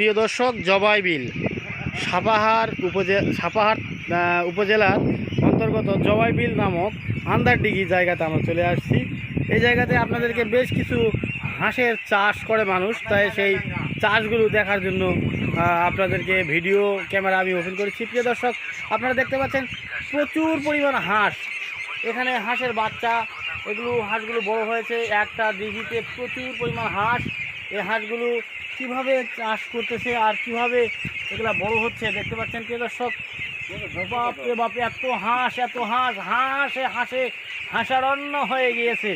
প্রিয় দর্শক, জবাই বিল। সাপাহার উপজে, সাপাহার উপজেলার অন্তর্গত জবাই বিল নামক আন্দারডিঘি জায়গাতে আমরা চলে আসছি। এই জায়গাতে আপনাদেরকে বেশ কিছু হাঁসের চাষ করে মানুষ, তাই সেই চাষগুলো দেখার জন্য আপনাদেরকে ভিডিও, ক্যামেরা আমি ওপেন করেছি। প্রিয় দর্শক, আপনারা দেখতে পাচ্ছেন প্রচুর পরিমাণ হাঁস। এখানে হাঁসের বাচ্চা, এগুলো, হাঁসগুলো বড় হয়েছে। একটা দিঘিতে প্রচুর পরিমাণ হাঁস। এই হাঁসগুলো কীভাবে চাষ করতেছে আর কীভাবে এগুলা বড় হচ্ছে দেখতে পাচ্ছেন প্রিয় দর্শক? বাপরে বাপরে এত হাঁস এত হাঁস, হাঁসে হাঁসে, হাঁসারণ্য হয়ে গিয়েছে।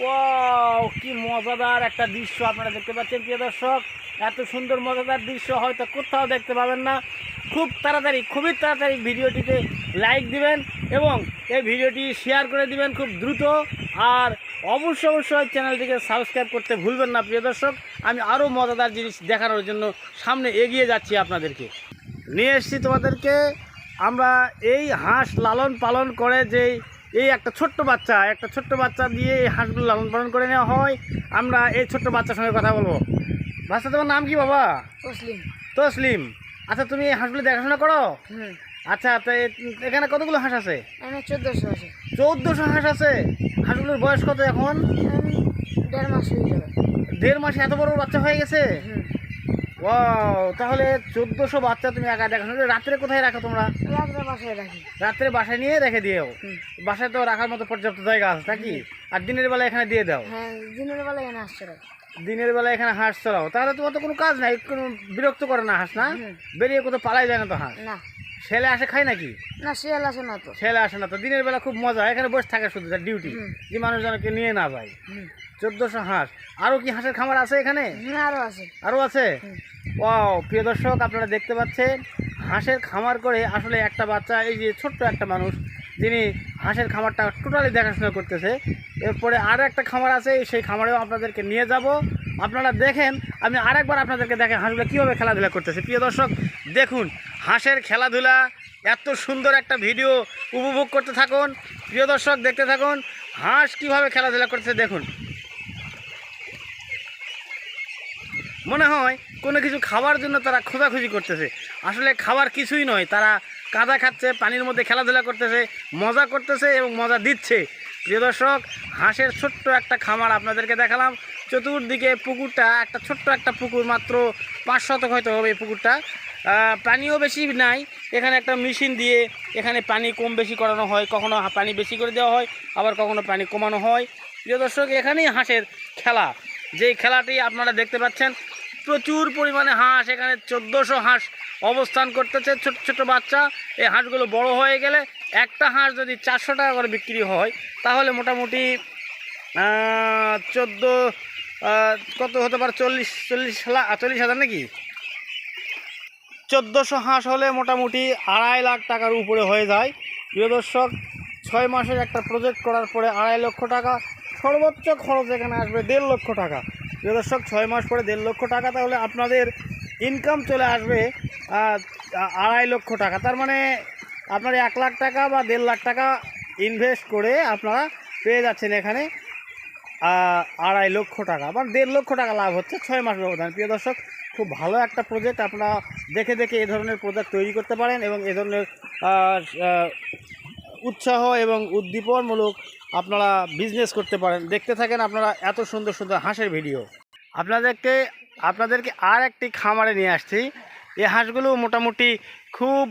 ওয়াও, কি মজাদার একটা দৃশ্য আপনারা দেখতে পাচ্ছেন প্রিয় দর্শক। এত সুন্দর, মজাদার দৃশ্য হয়তো কোথাও দেখতে পাবেন না। খুব তাড়াতাড়ি, খুবই তাড়াতাড়ি ভিডিওটিতে লাইক দিবেন। এবং এই ভিডিওটি শেয়ার করে দিবেন খুব দ্রুত। আর অবশ্যই অবশ্যই চ্যানেলটিকে সাবস্ক্রাইব করতে ভুলবেন না প্রিয় দর্শক। আমি আরও মজাদার জিনিস দেখানোর জন্য সামনে এগিয়ে যাচ্ছি আপনাদেরকে। নিয়ে এসেছি তোমাদেরকে। আমরা এই হাঁস লালন পালন করে যেই এই একটা ছোট্ট বাচ্চা একটা ছোট্ট বাচ্চা দিয়ে এই হাঁসগুলো লালন পালন করে নেওয়া হয় আমরা এই ছোট্ট বাচ্চার সঙ্গে কথা বলব। বাচ্চা তোমার নাম কি বাবা? তসলিম। তসলিম। আচ্ছা তুমি এই হাঁসগুলো দেখাশোনা করো? হুম আচ্ছা এখানে কতগুলো হাঁস আছে? চোদ্দোশো আছে। চৌদ্দশো হাঁস আছে। হাঁসগুলোর বয়স কত এখন? দেড় মাস হয়ে যাবে দেড় মাসে এত বড় বাচ্চা হয়ে গেছে? ও তাহলে চোদ্দশো বাচ্চা তুমি একা দেখাশোনা করো। রাত্রে কোথায় রাখো তোমরা? রাত্রে বাসায় রাখি। রাত্রে বাসায় নিয়ে রেখে দিও বাসায় তো রাখার মতো পর্যাপ্ত জায়গা আছে নাকি? আর দিনের বেলা এখানে দিয়ে দাও। হ্যাঁ দিনের বেলা এখানে আসছে দিনের বেলা এখানে হাঁস চড়াও। তাহলে তোমার তো কোনো কাজ নাই কোনো বিরক্ত করে না হাঁস না? বেরিয়ে কোথাও পালাই যায় না তো হাঁস? না। ছেলে আসে খায় নাকি? না শিয়াল আসে না তো। ছেলে আসে না তো দিনের বেলা খুব মজা এখানে বসে থাকে শুধু তার ডিউটি। যে মানুষজনকে নিয়ে না যায়। চোদ্দশো হাঁস। আরও কি হাঁসের খামার আছে এখানে? আরও আছে। আরও আছে? ও প্রিয় দর্শক আপনারা দেখতে পাচ্ছেন হাঁসের খামার করে আসলে একটা বাচ্চা এই যে ছোট্ট একটা মানুষ যিনি হাঁসের খামারটা টোটালি দেখাশোনা করতেছে। এরপরে আর একটা খামার আছে সেই খামারেও আপনাদেরকে নিয়ে যাব। আপনারা দেখেন, আমি আরেকবার আপনাদেরকে দেখেন হাঁসগুলো কীভাবে খেলাধুলা করতেছে। প্রিয় দর্শক, দেখুন, হাঁসের খেলাধুলা, এত সুন্দর একটা ভিডিও উপভোগ করতে থাকুন। প্রিয় দর্শক, দেখতে থাকুন, হাঁস কীভাবে খেলাধুলা করতেছে, দেখুন। মনে হয় কোনো কিছু খাওয়ার জন্য তারা খোঁজাখুঁজি করতেছে। আসলে খাবার কিছুই নয়, তারা কাদা খাচ্ছে, পানির মধ্যে খেলাধুলা করতেছে, মজা করতেছে এবং মজা দিচ্ছে। প্রিয় দর্শক, হাঁসের ছোট্ট একটা খামার আপনাদেরকে দেখালাম। চতুর্দিকে পুকুরটা, একটা ছোট্ট একটা পুকুর, মাত্র পাঁচ শতক হয়তো হবে এই পুকুরটা। পানিও বেশি নাই, এখানে একটা মেশিন দিয়ে এখানে পানি কম বেশি করানো হয়, কখনো পানি বেশি করে দেওয়া হয়, আবার কখনো পানি কমানো হয়। প্রিয় দর্শক, এখানেই হাঁসের খেলা। যেই খেলাটি আপনারা দেখতে পাচ্ছেন, প্রচুর পরিমাণে হাঁস, এখানে চোদ্দোশো হাঁস অবস্থান করতেছে, ছোট ছোট বাচ্চা। এই হাঁসগুলো বড় হয়ে গেলে একটা হাঁস যদি চারশো টাকা করে বিক্রি হয়, তাহলে মোটামুটি চোদ্দ কত হতে পারে? চল্লিশ চল্লিশ লাখ চল্লিশ হাজার নাকি? চোদ্দোশো হাঁস হলে মোটামুটি আড়াই লাখ টাকার উপরে হয়ে যায়। প্রিয় দর্শক, ছয় মাসের একটা প্রজেক্ট করার পরে আড়াই লক্ষ টাকা, সর্বোচ্চ খরচ এখানে আসবে দেড় লক্ষ টাকা। প্রিয় দর্শক, ছয় মাস পরে দেড় লক্ষ টাকা, তাহলে আপনাদের ইনকাম চলে আসবে আড়াই লক্ষ টাকা। তার মানে আপনার এক লাখ টাকা বা দেড় লাখ টাকা ইনভেস্ট করে আপনারা পেয়ে যাচ্ছেন এখানে। আড়াই লক্ষ টাকা বা দেড় লক্ষ টাকা লাভ হচ্ছে, ছয় মাস ব্যবধান। প্রিয় দর্শক, খুব ভালো একটা প্রজেক্ট আপনারা দেখে দেখে এ ধরনের প্রজেক্ট তৈরি করতে পারেন এবং এ ধরনের উৎসাহ এবং উদ্দীপনমূলক আপনারা বিজনেস করতে পারেন। দেখতে থাকেন আপনারা এত সুন্দর সুন্দর হাঁসের ভিডিও আপনাদেরকে আপনাদেরকে আর একটি খামারে নিয়ে আসছি। এই হাঁসগুলো মোটামুটি খুব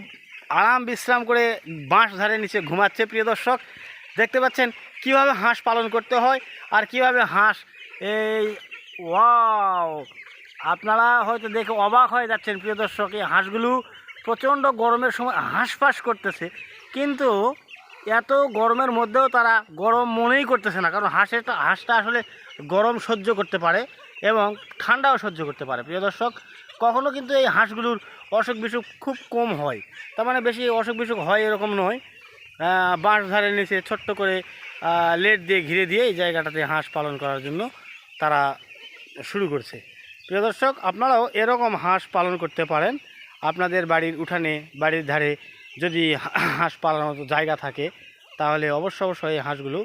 আরাম বিশ্রাম করে বাঁশ ধারে নিচে ঘুমাচ্ছে, প্রিয় দর্শক। দেখতে পাচ্ছেন কীভাবে হাঁস পালন করতে হয় আর কীভাবে হাঁস এই, ওয়াও! আপনারা হয়তো দেখে অবাক হয়ে যাচ্ছেন, প্রিয় দর্শক, এই হাঁসগুলো প্রচণ্ড গরমের সময় হাঁসফাঁস করতেছে। কিন্তু এত গরমের মধ্যেও তারা গরম মনেই করতেছে না, কারণ হাঁসের হাঁসটা আসলে গরম সহ্য করতে পারে এবং ঠান্ডাও সহ্য করতে পারে। প্রিয় দর্শক, কখনো কিন্তু এই হাঁসগুলোর অসুখ বিসুখ খুব কম হয়। তার মানে বেশি অসুখ বিসুখ হয় এরকম নয়। বাঁশ ধারে নিচে ছোট্ট করে লেট দিয়ে ঘিরে দিয়ে এই জায়গাটাতে হাঁস পালন করার জন্য তারা শুরু করছে। প্রিয় দর্শক, আপনারাও এরকম হাঁস পালন করতে পারেন। আপনাদের বাড়ির উঠানে, বাড়ির ধারে যদি হাঁস পালানোর জায়গা থাকে, তাহলে অবশ্য অবশ্যই হাঁসগুলো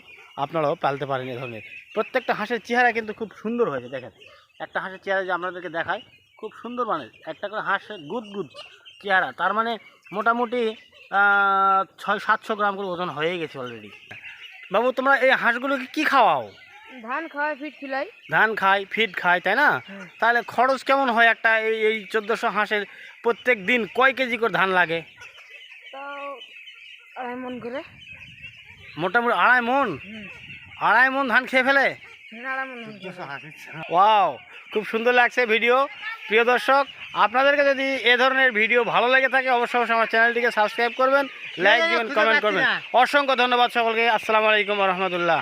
আপনারাও পালতে পারেন এ ধরনের। প্রত্যেকটা হাঁসের চেহারা কিন্তু খুব সুন্দর হয়েছে, দেখেন। একটা হাঁসের চেহারা যে আপনাদেরকে দেখায়, খুব সুন্দর মানে একটা করে হাঁস গুদ গুদ চেহারা তার মানে মোটামুটি ছয় সাতশো গ্রাম করে ওজন হয়ে গেছে অলরেডি বাবু তোমরা এই হাঁসগুলোকে কি খাওয়াও? ধান খাওয়াই ফিট খিলাই। ধান খায় ফিড খায় তাই না? তাহলে খরচ কেমন হয় একটা এই এই চোদ্দোশো হাঁসের প্রত্যেক দিন কয় কেজি করে ধান লাগে? আড়াই মন করে। মোটামুটি আড়াই মন? আড়াই মন ধান খেয়ে ফেলে? মন ওয়াও! খুব সুন্দর লাগছে ভিডিও। প্রিয় দর্শক আপনাদেরকে যদি এ ধরনের ভিডিও ভালো লেগে থাকে অবশ্যই অবশ্যই আমার চ্যানেলটিকে সাবস্ক্রাইব করবেন লাইক দিবেন কমেন্ট করবেন। অসংখ্য ধন্যবাদ সকলকে। আসসালামু আলাইকুম রহমতুল্লাহ।